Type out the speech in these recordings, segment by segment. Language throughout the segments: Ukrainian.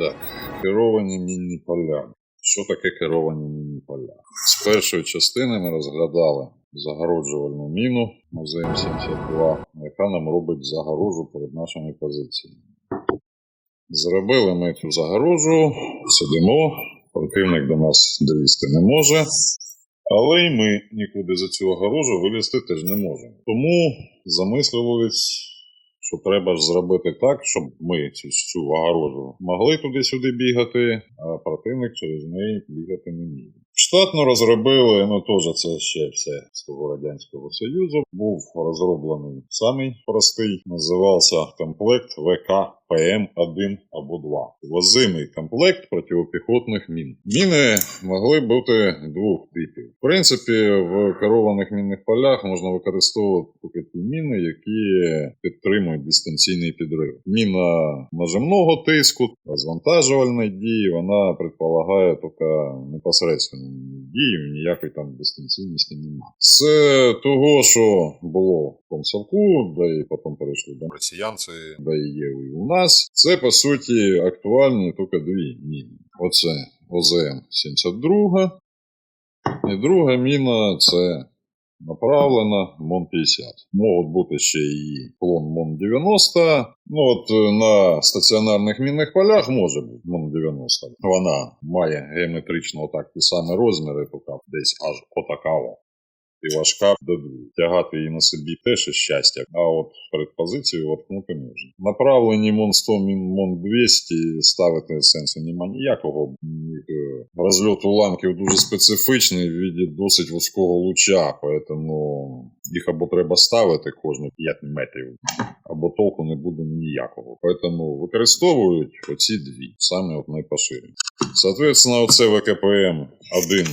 Так, керовані мінні поля. Що таке керовані мінні поля? З першої частини ми розглядали загороджувальну міну музеєм 72, яка нам робить загорожу перед нашими позиціями. Зробили ми цю загорожу, сидимо, противник до нас долізти не може, але й ми нікуди за цю огорожу вилізти теж не можемо. Тому замислювались, що треба зробити так, щоб ми цю, огорожу могли туди-сюди бігати, а противник через неї бігати не міг. Штатно розробили, ну теж це ще все з того Радянського Союзу. Був розроблений самий простий, називався комплект ВК ПМ-1 або 2. Возимий комплект протипіхотних мін. Міни могли бути двох типів. В принципі, в керованих мінних полях можна використовувати тільки ті міни, які підтримують дистанційний підрив. Міна нажимного тиску, розвантажувальної дії, вона предполагає тільки непосередньо дії, ніякої там дистанційності немає. З того, що було в комсовку, де і потім перейшли до росіян, це і є і у нас, це по суті актуальні тільки дві міни. Оце ОЗМ 72, і друга міна це направлена МОН-50. Можуть бути ще і клон МОН-90. Ну от е, на стаціонарних мінних полях може бути МОН-90. Вона має геометрично отак ті самі розміри, поки десь аж отакава. І важка. Тягати її на собі теж щастя, а от перед позицією воткнути можна. Направлені МОН 100, МОН 200 ставити сенсу немає ніякого. Е, Розльот уламків дуже специфічний в віді досить вузького луча, тому їх або треба ставити кожні 5 метрів, або толку не буде ніякого. Тому використовують оці дві, саме от найпоширені. Соответственно, оце ВКПМ 1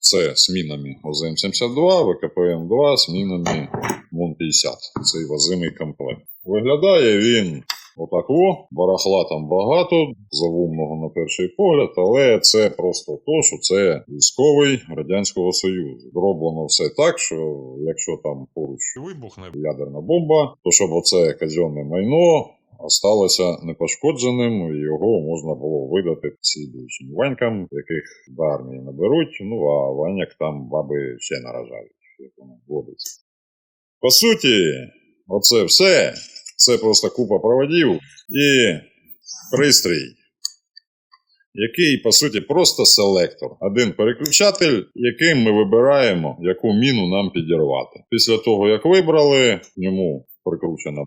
це з мінами ОЗМ-72, ВКПМ-2 з мінами МОН-50. Цей возимий комплект. Виглядає він отако, барахла там багато, завумного на перший погляд, але це просто то, що це військовий Радянського Союзу. Зроблено все так, що якщо там поруч вибухне ядерна бомба, то щоб оце казенне майно осталося непошкодженим, і його можна було видати слідуючим ванькам, яких до армії наберуть, ну а ваняк там баби ще наражають, як воно водиться. По суті, оце все. Це просто купа проводів і пристрій, який, по суті, просто селектор. Один переключатель, яким ми вибираємо, яку міну нам підірвати. Після того, як вибрали, йому прикручена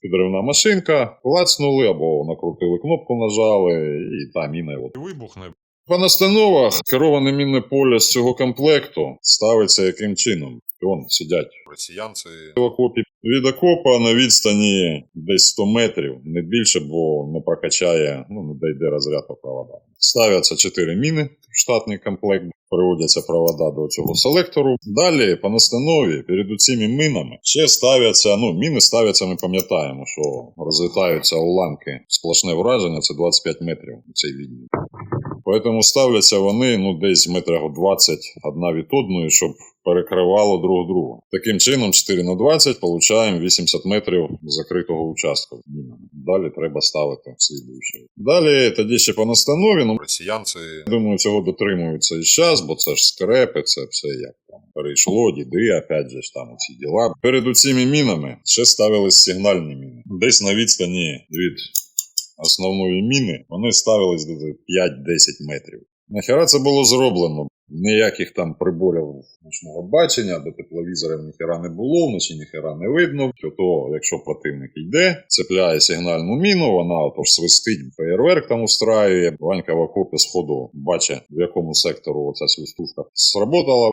підривна машинка, клацнули або накрутили кнопку, нажали, і та міна от вибухне. По настановах кероване мінне поле з цього комплекту ставиться яким чином? Вон сидять росіянці в окопі. Від окопа на відстані десь 100 метрів, не більше, бо не прокачає, ну не дійде розряд по проводам. Ставляться 4 міни штатний комплект, приводяться провода до цього селектору. Далі по настанові перед усіми минами ще ставляться, ну міни ставляться, ми пам'ятаємо, що розлітаються уламки. Сплошне враження це 25 метрів у цій лінії. Тому ставляться вони ну, десь метрах 20 одна від одної, щоб перекривало друг друга. Таким чином, 4 на 20 получаємо 80 метрів закритого участка. Далі треба ставити слідуючий. Далі тоді ще по настанові, ну росіянці, думаю, цього дотримуються і зараз, бо це ж скрепи, це все як там перейшло, діди, опять же ж там усі діла. Перед цими мінами ще ставились сигнальні міни. Десь на відстані від основної міни вони ставились до 5-10 метрів. Нахера це було зроблено? Ніяких там приборів нічного бачення, до тепловізорів ніхера не було, вночі ніхера не видно. То, якщо противник йде, цепляє сигнальну міну, вона отож свистить, феєрверк там устраює. Ванька в окопі сходу бачить, в якому сектору оця свистушка сработала,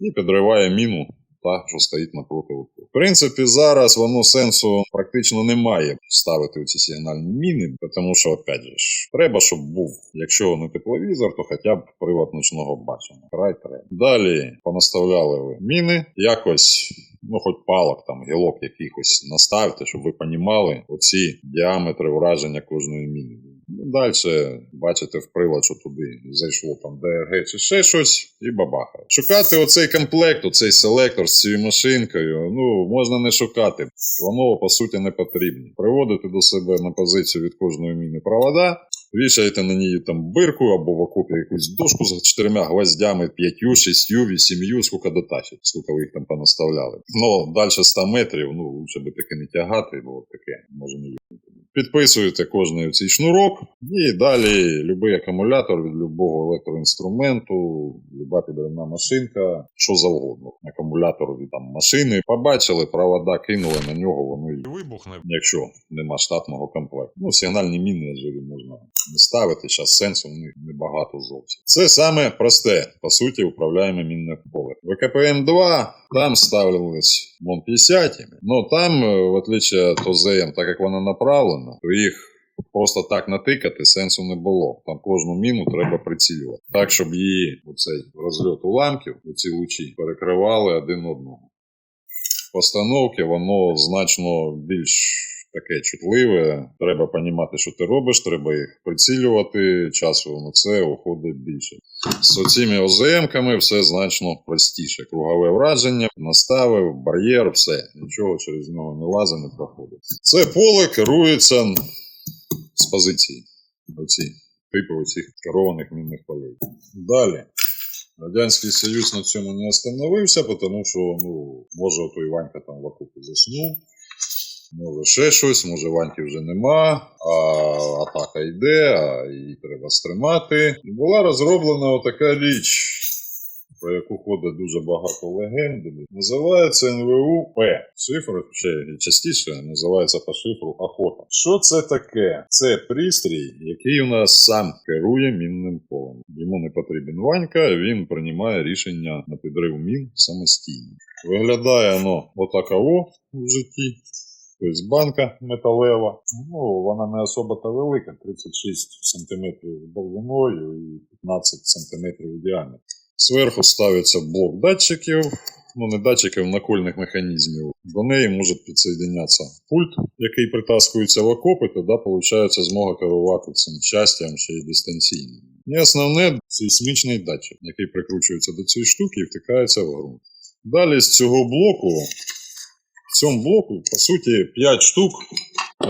і підриває міну. Та, що стоїть напроти. В принципі, зараз воно сенсу практично немає ставити ці сигнальні міни, тому що, опять же, треба, щоб був, якщо не тепловізор, то хоча б привод ночного бачення. Край треба. Далі понаставляли міни, якось, ну хоч палок, там, гілок якихось наставте, щоб ви понімали оці діаметри враження кожної міни. Ну, Далі бачите в прилад, що туди зайшло там ДРГ чи ще щось, і бабаха. Шукати оцей комплект, оцей селектор з цією машинкою, ну можна не шукати. Воно по суті не потрібно. Приводити до себе на позицію від кожної міни провода, вішаєте на ній там бирку або в окопі якусь дошку з чотирма гвоздями, п'ятью, шістю, вісім'ю, скільки дотащить, скільки ви їх там понаставляли. Ну, далі 100 метрів, ну, лучше би таке не тягати, бо таке може не їхати. Підписуєте кожний цей шнурок, і далі будь-який акумулятор від будь-якого електроінструменту, люба підривна машинка, що завгодно. Акумулятор від там машини побачили, провода кинули на нього, воно і вибухне, якщо нема штатного комплекту. Ну, сигнальні міни можна не ставити, зараз сенсу в них небагато зовсім. Це саме просте, по суті, управляємо мінне поле. ВКПМ-2 там ставились МОН 50, але там, е, в отличие від ОЗМ, так як вона направлена, то їх просто так натикати сенсу не було. Там кожну міну треба прицілювати. Так, щоб її оцей розльот уламків, оці лучі, перекривали один одного. Постановки воно значно більш таке чутливе. Треба розуміти, що ти робиш, треба їх прицілювати, часу на це уходить більше. З цими ОЗМ-ками все значно простіше. Кругове враження, наставив, бар'єр, все. Нічого через нього не лазить, не проходить. Це поле керується з позиції. Оці типи оцих керованих мінних полей. Далі. Радянський Союз на цьому не остановився, тому що, ну, може, ото Іванька там в окопі заснув, може ще щось, може Ваньки вже нема, а атака йде, а її треба стримати. Була розроблена отака річ, про яку ходить дуже багато легенд. Називається НВУ П. Шифр ще частіше називається по шифру Охота. Що це таке? Це пристрій, який у нас сам керує мінним полем. Йому не потрібен Ванька, він приймає рішення на підрив мін самостійно. Виглядає воно отаково в житті. Тобто банка металева. Ну, вона не особо та велика, 36 см довжиною і 15 см в діаметрі. Зверху ставиться блок датчиків, ну не датчиків, накольних механізмів. До неї може підсоєднятися пульт, який притаскується в окопи, тоді виходить змога керувати цим частям ще й дистанційно. І основне сейсмічний датчик, який прикручується до цієї штуки і втикається в ґрунт. Далі з цього блоку, в цьому блоку, по суті, 5 штук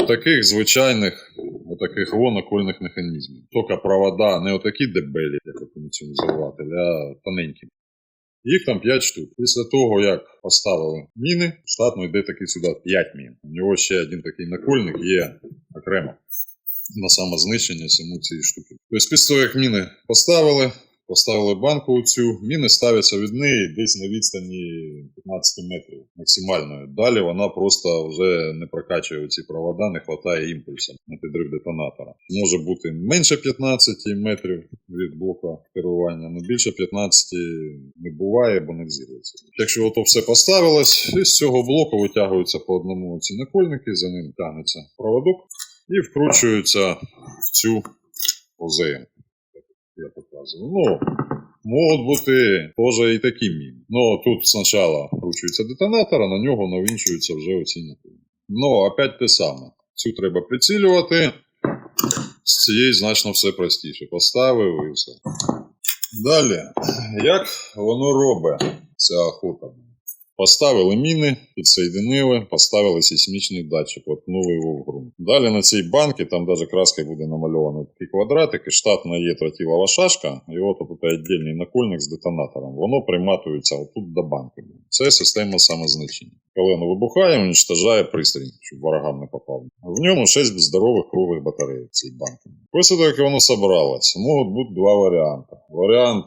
таких звичайних отаких во накольних механізмів. Тільки провода не отакі дебелі, як це називати, а тоненькі. Їх там 5 штук. Після того, як поставили міни, штатно йде такий сюди 5 мін. У нього ще один такий накольник є окремо на самознищення саму цієї штуки. Тобто після того, як міни поставили, поставили банку цю, міни ставляться від неї десь на відстані 15 метрів максимальної. Далі вона просто вже не прокачує ці провода, не вистачає імпульсу на підрив детонатора. Може бути менше 15 метрів від блока керування, але більше 15 не буває, бо не взірветься. Якщо ото все поставилось, і з цього блоку витягуються по одному ці накольники, за ним тягнеться проводок і вкручуються в цю ОЗМ я показував. Ну, можуть бути теж і такі міни. Ну, тут спочатку вкручується детонатор, а на нього навінчуються вже оці. Ну, опять те саме. Цю треба прицілювати. З цієї значно все простіше. Поставив і все. Далі, як воно робить ця охота? Поставили міни, підсоєдинили, поставили сейсмічний датчик, воткнули його в. Далі на цій банці, там навіть краскою буде намальовано такі квадратики, штатна є тротілова шашка, і от тут віддільний накольник з детонатором. Воно приматується отут до банки. Це система самознищення. Коли воно вибухає, уничтожає пристрій, щоб ворогам не попав. В ньому 6 здорових круглих батарей в цій банці. Після того, як воно собралось, можуть бути два варіанти. Варіант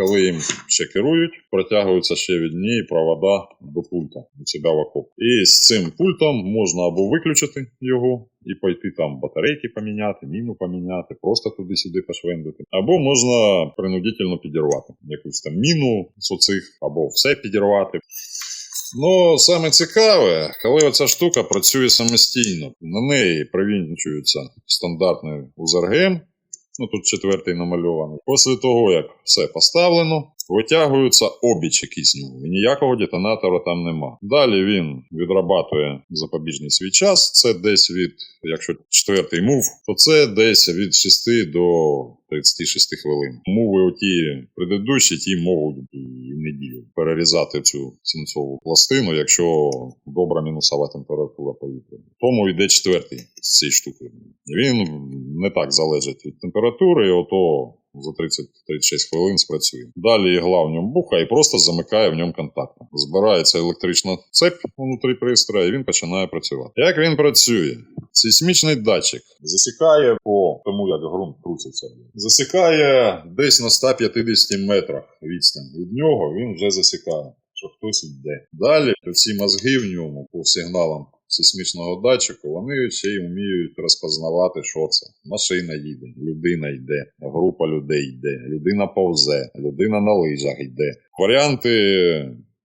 коли їм ще керують, протягуються ще від неї провода до пульта у себе в окоп. І з цим пультом можна або виключити його і пойти там батарейки поміняти, міну поміняти, просто туди-сюди пошвендити. Або можна принудительно підірвати якусь там міну з оцих, або все підірвати. Ну, саме цікаве, коли оця штука працює самостійно, на неї привінчується стандартний УЗРГМ, Ну тут четвертий намальований. Після того, як все поставлено, Витягуються обічі кисню, і ніякого детонатора там нема. Далі він відрабатує запобіжний свій час. Це десь від, якщо четвертий мув, то це десь від 6 до 36 хвилин. Муви оті предыдущі, ті можуть неділю перерізати цю сінцову пластину, якщо добра мінусова температура повітря. Тому йде четвертий з цієї штуки. Він не так залежить від температури, ото за 30-36 хвилин спрацює. Далі ігла в ньому буха і просто замикає в ньому контакти. Збирається електрична цепь внутрі пристрою, і він починає працювати. Як він працює? Сейсмічний датчик засікає по тому, як ґрунт труситься. Засікає десь на 150 метрах відстань від нього, він вже засікає, що хтось йде. Далі всі мозги в ньому по сигналам сейсмічного датчику, вони ще й вміють розпознавати, що це. Машина їде, людина йде, група людей йде, людина повзе, людина на лижах йде. Варіанти.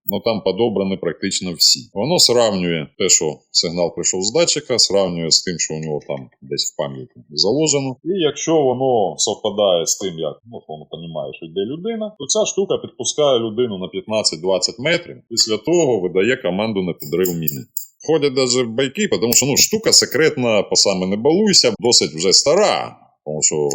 Ну там подобрані практично всі. Воно сравнює те, що сигнал прийшов з датчика, сравнює з тим, що у нього там десь в пам'яті заложено. І якщо воно совпадає з тим, як ну, воно розуміє, що йде людина, то ця штука підпускає людину на 15-20 метрів. Після того видає команду на підрив міни. Ходять навіть байки, тому що ну, штука секретна, по саме не балуйся, досить вже стара. Тому що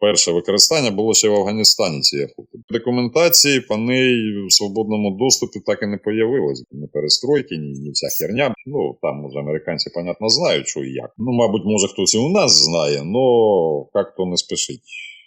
перше використання було ще в Афганістані цієї охоти. Документації по неї в свободному доступі так і не появилось. Ні перестройки, ні, ні вся херня. Ну там може американці, понятно, знають, що і як. Ну, мабуть, може хтось і у нас знає, але як то не спішить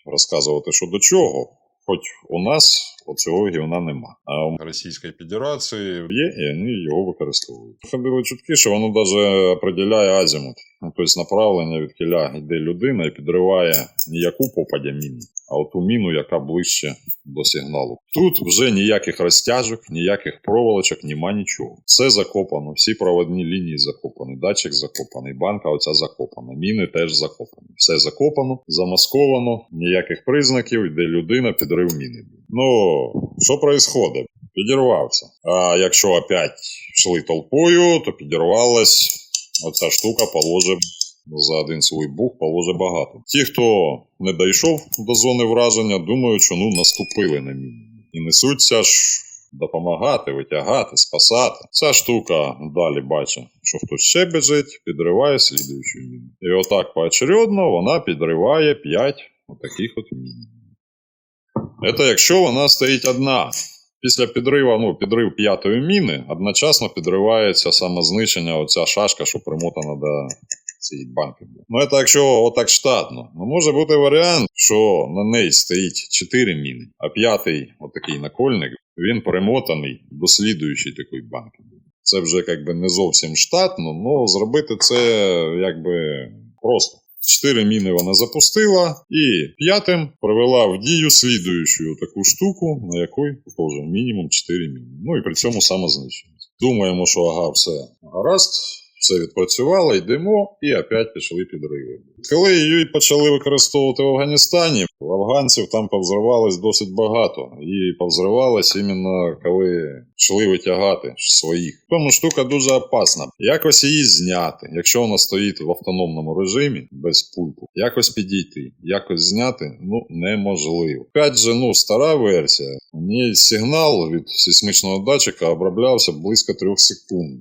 розказувати, що до чого. Хоч у нас оцього вона нема. А у Російської Федерації є, і вони його використовують. Ходили чутки, що воно навіть приділяє азімут. Ну, тобто направлення від кіля йде людина і підриває не яку попадя міну, а оту міну, яка ближче до сигналу. Тут вже ніяких розтяжок, ніяких проволочок, нема нічого. Все закопано, всі проводні лінії закопані, датчик закопаний, банка оця закопана, міни теж закопані. Все закопано, замасковано, ніяких признаків, йде людина, підрив міни. Ну, що происходит? Підірвався. А якщо опять йшли толпою, то підірвалась оця штука положе за один свій бух положе багато. Ті, хто не дійшов до зони враження, думають, що ну наступили на міну. І несуться ж допомагати, витягати, спасати. Ця штука далі бачить, що хтось ще біжить, підриває слідуючу міну. І отак поочередно вона підриває 5 отаких от мін. Це якщо вона стоїть одна. Після підриву, ну, підрив п'ятої міни, одночасно підривається самознищення оця шашка, що примотана до цієї банки. Ну, це якщо отак штатно. Ну, може бути варіант, що на неї стоїть 4 міни, а п'ятий, отакий накольник, він примотаний до слідуючої такої банки. Це вже якби не зовсім штатно, але зробити це якби просто. Чотири міни вона запустила, і п'ятим провела в дію слідуючу таку штуку, на якій теж мінімум 4 міни. Ну і при цьому самознищення. Думаємо, що ага, все гаразд, все відпрацювало, йдемо, і опять пішли підриви. Коли її почали використовувати в Афганістані, в афганців там повзривалось досить багато. І повзривалось іменно коли йшли витягати своїх. Тому штука дуже опасна. Якось її зняти, якщо вона стоїть в автономному режимі без пульту, якось підійти, якось зняти ну неможливо. Опять же, ну стара версія. У ній сигнал від сейсмичного датчика оброблявся близько 3 секунд.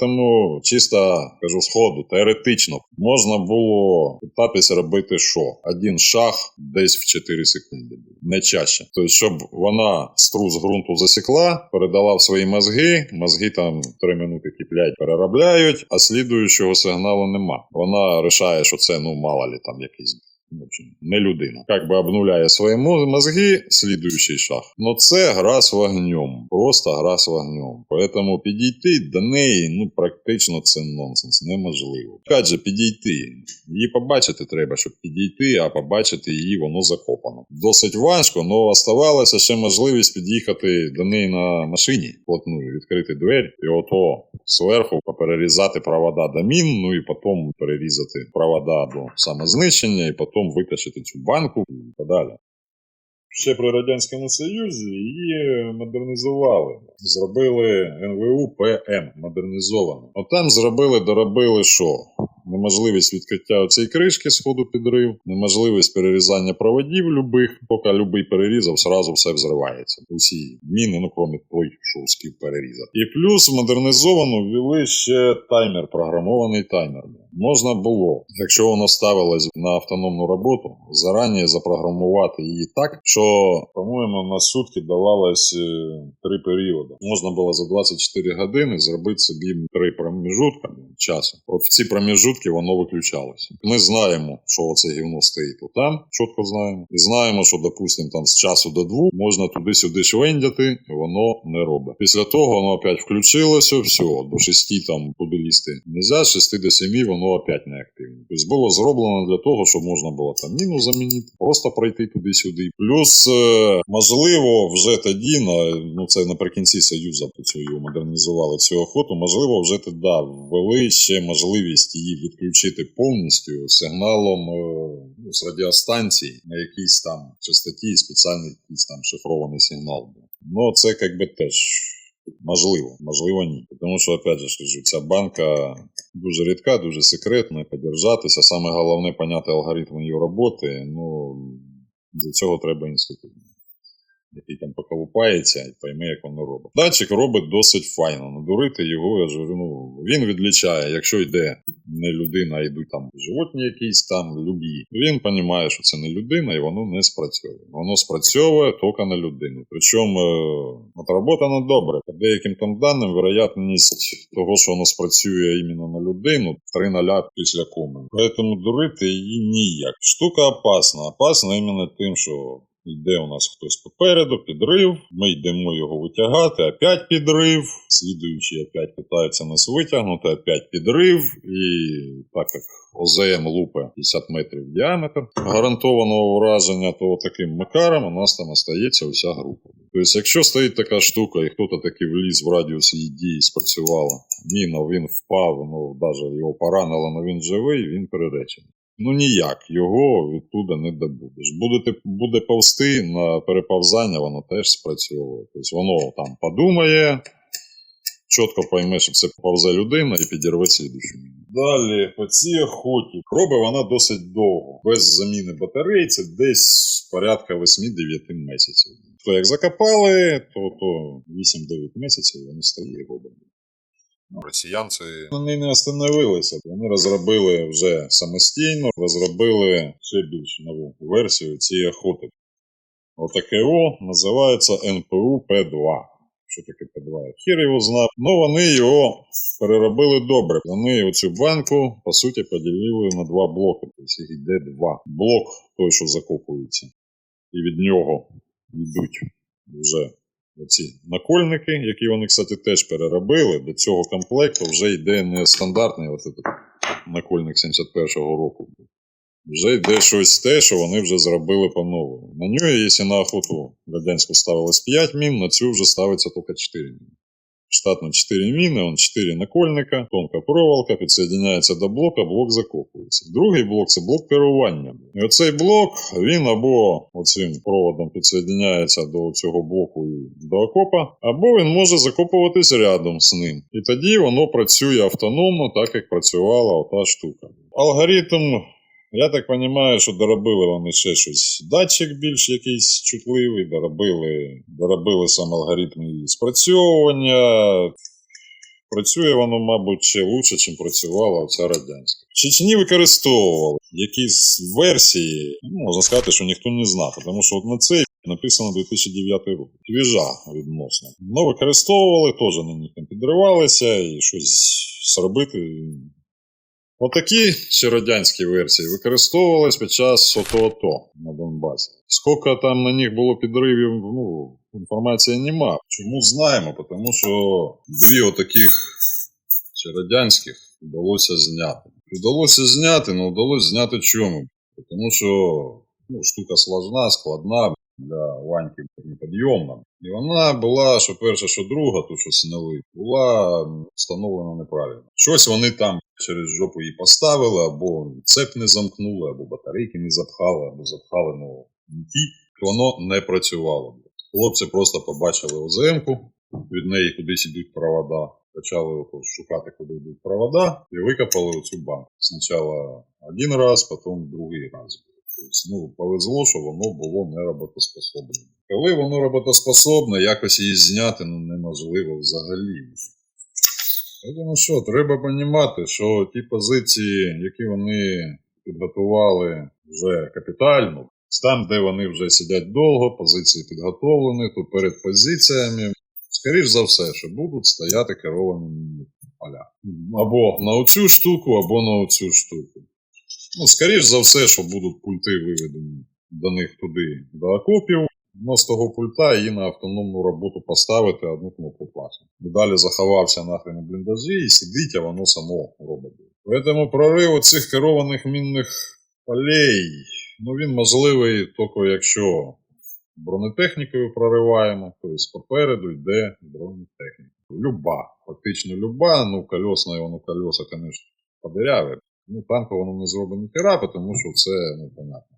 Тому чисто кажу сходу, теоретично можна було питатися робити що? Один шаг десь в 4 секунди, не чаще. Тобто, щоб вона струс ґрунту засікла, передала в свої мозги, мозги там 3 минути киплять, переробляють, а слідуючого сигналу нема. Вона рішає, що це ну мало ли там якийсь. В общем, Не людина. Как би обнуляє свої мозги, слідуючий шаг. Ну це гра з вогнем. Просто гра з вогнем. Поэтому підійти до неї, ну практично це нонсенс, неможливо. Опять же, підійти. Її побачити треба, щоб підійти, а побачити її воно закопано. Досить важко, але оставалася ще можливість під'їхати до неї на машині, плотною, відкрити двері, і ото зверху поперерізати провода до мін, ну і потім перерізати провода до самознищення, і потім витащити цю банку і так далі. Ще при Радянському Союзі її модернізували. Зробили НВУ ПМ модернізовано. От там зробили, доробили що? неможливість відкриття цієї кришки сходу підрив, неможливість перерізання проводів любих, поки любий перерізав, сразу все взривається. Усі міни, ну крім той, що успів перерізати. І плюс в модернізовану ввели ще таймер, програмований таймер. Можна було, якщо воно ставилось на автономну роботу, зарані запрограмувати її так, що, по-моєму, на сутки давалось е, три періоди. Можна було за 24 години зробити собі три проміжутка часу. От в ці проміжутки воно виключалося. Ми знаємо, що оце гівно стоїть там, чітко знаємо. І знаємо, що, допустимо, там з часу до двох можна туди-сюди швендяти, воно не робить. Після того воно опять включилося, все, до 6 там туди лізти нельзя, з 6 до 7 воно опять не активне. Тобто було зроблено для того, щоб можна було там міну замінити, просто пройти туди-сюди. Плюс, е, можливо, вже тоді, ну це наприкінці Союзу цю модернізували цю охоту, можливо, вже тоді ввели ще можливість її відключити повністю сигналом е, ну, з радіостанції на якійсь там частоті спеціальний якийсь там шифрований сигнал. Ну, це якби теж можливо, можливо, ні. Тому що, опять же, скажу, ця банка дуже рідка, дуже секретна, подержатися. Саме головне поняти алгоритм її роботи. Ну, для цього треба інститут. Який там поколупається і пойме, як воно робить. Датчик робить досить файно. Надурити його, я ж ну, він відлічає, якщо йде не людина, а йдуть там животні якісь там, любі. Він розуміє, що це не людина, і воно не спрацьовує. Воно спрацьовує тільки на людину. Причому е, отработано добре. По деяким там даним, вероятність того, що воно спрацює іменно на людину, 3 ноля після коми. Тому дурити її ніяк. Штука опасна. Опасна іменно тим, що Йде у нас хтось попереду, підрив, ми йдемо його витягати, опять підрив, слідуючий опять питається нас витягнути, опять підрив, і так як ОЗМ лупе 50 метрів діаметр гарантованого враження, то таким макаром у нас там остається уся група. Тобто, якщо стоїть така штука, і хтось таки вліз в радіус її дії, спрацювала, міна, він впав, ну навіть його поранило, але він живий, він переречений. Ну ніяк його відтуда не добудеш. Будете, буде повсти на переповзання, воно теж спрацьовує. Тобто воно там подумає, чітко пойме, що це повзе людина і підірве слідущу. Далі, по цій охоті. Робить вона досить довго. Без заміни батарей це десь порядка 8-9 місяців. То як закопали, то, то 8-9 місяців вони стає і. Росіянці вони не остановилися. Вони розробили вже самостійно, розробили ще більш нову версію цієї охоти. Отаке О називається НПУ П2. Що таке П2? Хір його знав. Ну вони його переробили добре. Вони оцю банку, по суті, поділили на два блоки. Тобто йде два. Блок той, що закопується. І від нього йдуть вже Оці накольники, які вони, кстати, теж переробили, до цього комплекту вже йде не стандартний от этот накольник 71-го року. Вже йде щось те, що вони вже зробили по-новому. На нього, якщо на охоту радянську ставилось 5 мін, на цю вже ставиться тільки 4 міни. Штатно 4 міни, он 4 накольника, тонка проволока, підсоєдняється до блока, блок закопується. Другий блок це блок керування. І оцей блок, він або оцим проводом підсоєдняється до цього блоку і до окопа, або він може закопуватись рядом з ним. І тоді воно працює автономно, так як працювала ота штука. Алгоритм я так розумію, що доробили вони ще щось. Датчик більш якийсь чутливий, доробили, доробили сам алгоритм її спрацьовування. Працює воно, мабуть, ще лучше, ніж працювала ця радянська. В Чечні використовували якісь версії, ну, можна сказати, що ніхто не знав, тому що от на цей написано 2009 рік. Твіжа відносно. Ну, використовували, теж на них підривалися і щось зробити Отакі ще радянські версії використовувались під час ОТО-АТО на Донбасі. Скільки там на них було підривів, ну, інформації нема. Чому знаємо? Тому що дві отаких ще радянських вдалося зняти. Вдалося зняти, але вдалося зняти чому? Тому що ну, штука сложна, складна для Ваньки неподйомна. І вона була, що перша, що друга, ту, що синовий, була встановлена неправильно. Щось вони там через жопу її поставили, або цеп не замкнули, або батарейки не запхали, або запхали ну, ті, воно не працювало. Хлопці просто побачили ОЗМ-ку, від неї кудись йдуть провода. почали шукати, куди йдуть провода, і викопали оцю банку. Спочатку один раз, потім другий раз. Тобто, ну, повезло, що воно було нероботоспособне. Коли воно роботоспособне, якось її зняти ну, неможливо взагалі. Тому що треба розуміти, що ті позиції, які вони підготували вже капітально, там, де вони вже сидять довго, позиції підготовлені, то перед позиціями, скоріш за все, що будуть стояти керовані поля. Або на оцю штуку, або на оцю штуку. Ну, скоріш за все, що будуть пульти виведені до них туди, до окопів, но з того пульта її на автономну роботу поставити одну кнопку класно. І далі заховався нахрен у бліндажі і сидить, а воно само робить. Тому прорив цих керованих мінних полей, ну він можливий тільки якщо бронетехнікою прориваємо, тобто попереду йде бронетехніка. Люба, фактично люба, ну колесна воно колеса, звісно, подиряве. Ну, танку воно не зробить ніхера, тому що це, ну, понятно,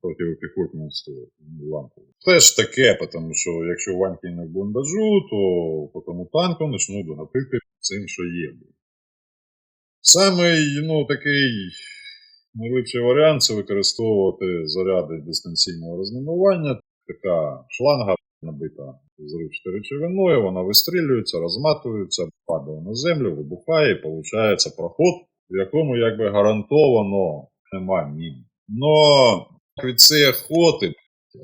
протипіхотні стоїть, ланкові. Теж таке, тому що якщо ваньки не в бліндажу, то по тому танку почнуть гатити цим, що є. Самий, ну, такий найліпший варіант це використовувати заряди дистанційного розмінування. Така шланга набита зривчатою речовиною, вона вистрілюється, розматується, падає на землю, вибухає, і виходить проход, в якому якби гарантовано нема мін. Но від цієї охоти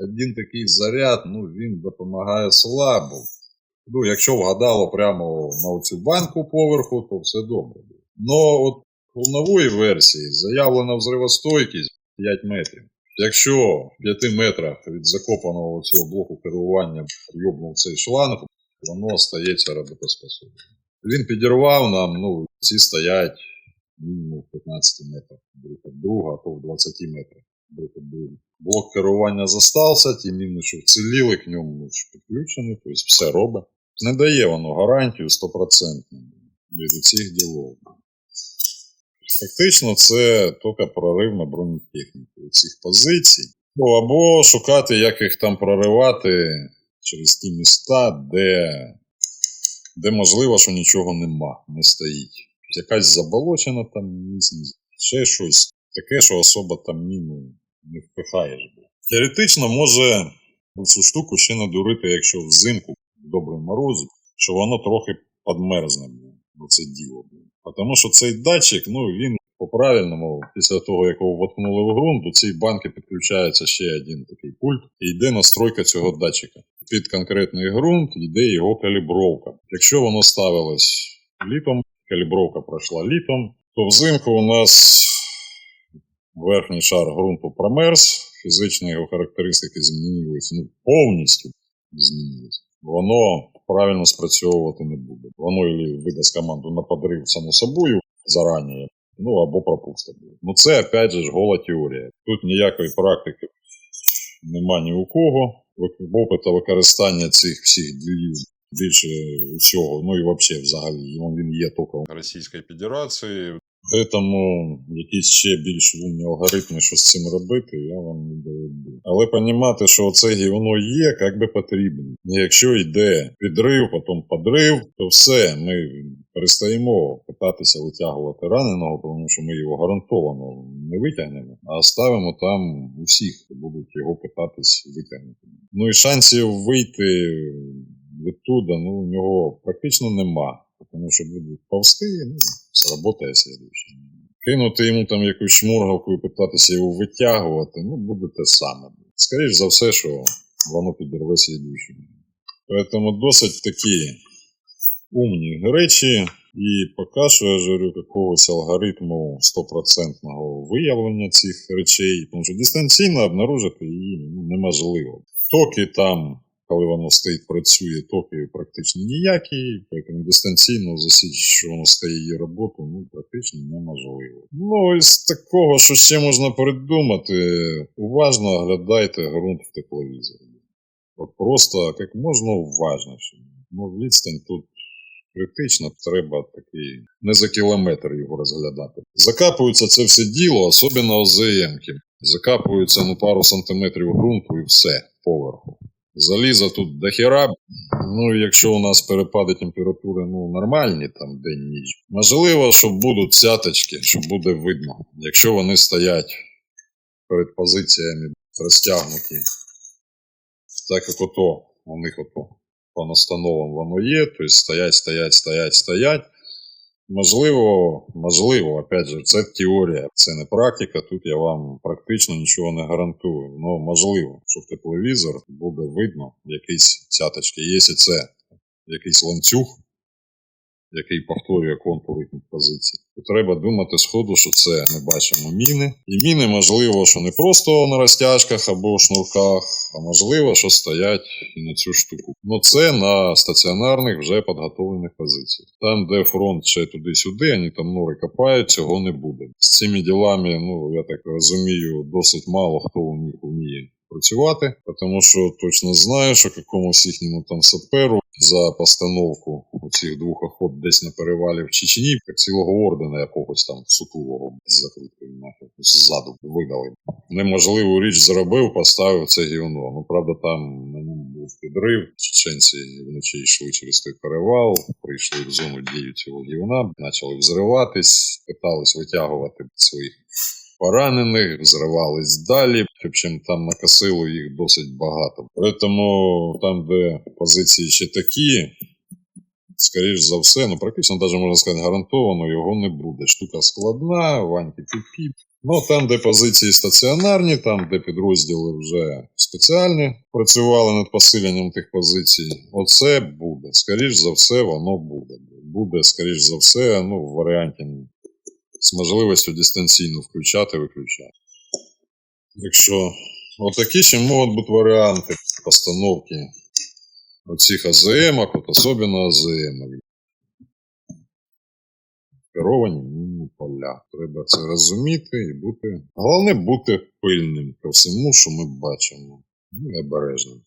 один такий заряд, ну він допомагає слабо. Ну, якщо вгадало прямо на цю банку поверху, то все добре. Но от у нової версії заявлена взривостойкість 5 метрів. Якщо в 5 метрах від закопаного цього блоку керування йобнув цей шланг, воно стається роботоспособним. Він підірвав нам, ну, ці стоять мінімум в 15 метрах, друг від друга, а то в 20 метрах друг від друга. Блок керування застався, ті міни, що вціліли, к ньому ну, підключені, тобто все робить. Не дає воно гарантію 100% від цих ділов. Фактично, це тільки прорив на бронетехніку цих позицій. Ну, або шукати, як їх там проривати через ті міста, де, де можливо, що нічого нема, не стоїть. Якась заболочена там ще щось таке, що особо там міну не впихаєш. Теоретично може цю штуку ще надурити, якщо взимку добрий мороз, що воно трохи підмерзне на це діло. Тому що цей датчик, ну він по-правильному, після того, як його воткнули в ґрунт, до цієї банки підключається ще один такий пульт, і йде настройка цього датчика. Під конкретний ґрунт йде його калібровка. Якщо воно ставилось літом, калібровка пройшла літом, то взимку у нас верхній шар ґрунту промерз, фізичні його характеристики змінились, ну повністю змінились. Воно правильно спрацьовувати не буде. Воно і видасть команду на подрив само собою зарані, ну або пропуска буде. Ну це опять же гола теорія. Тут ніякої практики нема ні у кого. Опита використання цих всіх ділів більше усього, ну і взагалі взагалі він є тільки в Російській Федерації. Тому якісь ще більш умні алгоритми, що з цим робити, я вам не доведу. Але розуміти, що це воно є, як би потрібно. Якщо йде підрив, потім подрив, то все, ми перестаємо питатися витягувати раненого, тому що ми його гарантовано не витягнемо, а ставимо там усіх, хто будуть його питатись витягнути. Ну і шансів вийти відтуда, ну, у нього практично нема. Тому що будуть повсти, ну, сработає слідуючий. Кинути йому там якусь шмургалку і питатися його витягувати, ну, буде те саме. Скоріше за все, що воно підірве слідуючий. Тому досить такі умні речі, і поки що я ж якогось алгоритму стопроцентного виявлення цих речей, тому що дистанційно обнаружити її ну, неможливо. Токи там коли воно стоїть, працює, токи практично ніякі, тому дистанційно засічити, що воно стає її роботу, ну, практично неможливо. Ну, із такого, що ще можна придумати, уважно оглядайте ґрунт в тепловізорі. От просто як можна уважніше. Ну, відстань тут критично, треба такий не за кілометр його розглядати. Закапується це все діло, особливо ОЗМки. Закапуються ну, пару сантиметрів ґрунту і все поверху. Заліза тут дохера. Ну, якщо у нас перепади температури ну, нормальні, там день-ніч. Можливо, що будуть цяточки, що буде видно. Якщо вони стоять перед позиціями розтягнуті, так як ото, у них ото по настановам воно є, тобто стоять, стоять, стоять, стоять. Можливо, можливо, опять же, це теорія, це не практика. Тут я вам практично нічого не гарантую. Ну, можливо, що в тепловізор буде видно якісь цяточки. Якщо це якийсь ланцюг, який повторює контур їхніх позицій, то треба думати сходу, що це ми бачимо міни. І міни, можливо, що не просто на розтяжках або шнурках, а можливо, що стоять і на цю штуку. Ну це на стаціонарних вже підготовлених позиціях. Там, де фронт ще туди-сюди, вони там нори копають, цього не буде. З цими ділами, ну я так розумію, досить мало хто у них вміє працювати, тому що точно знаю, що якомусь їхньому там саперу за постановку цих двох охот десь на перевалі в Чечні, цілого ордена якогось там сутулого з закруткою нахер ззаду видали. Неможливу річ зробив, поставив це гівно. Ну правда, там був підрив. Чеченці вночі йшли через той перевал, прийшли в зону дії цього гівна, почали взриватись, питались витягувати своїх поранених, взривались далі. Причому там накосило їх досить багато. Тому там, де позиції ще такі, скоріш за все, ну практично навіть можна сказати, гарантовано його не буде. Штука складна, ваньки піпі. Ну, там, де позиції стаціонарні, там, де підрозділи вже спеціальні працювали над посиленням тих позицій, оце буде. Скоріш за все, воно буде. Буде, скоріш за все, ну, в варіанті з можливістю дистанційно включати, виключати. Якщо отакі ще можуть бути варіанти постановки оцих АЗМ, от особливо АЗМ. Керовані мінні поля. Треба це розуміти і бути. Головне бути пильним ко всьому, що ми бачимо. І обережним.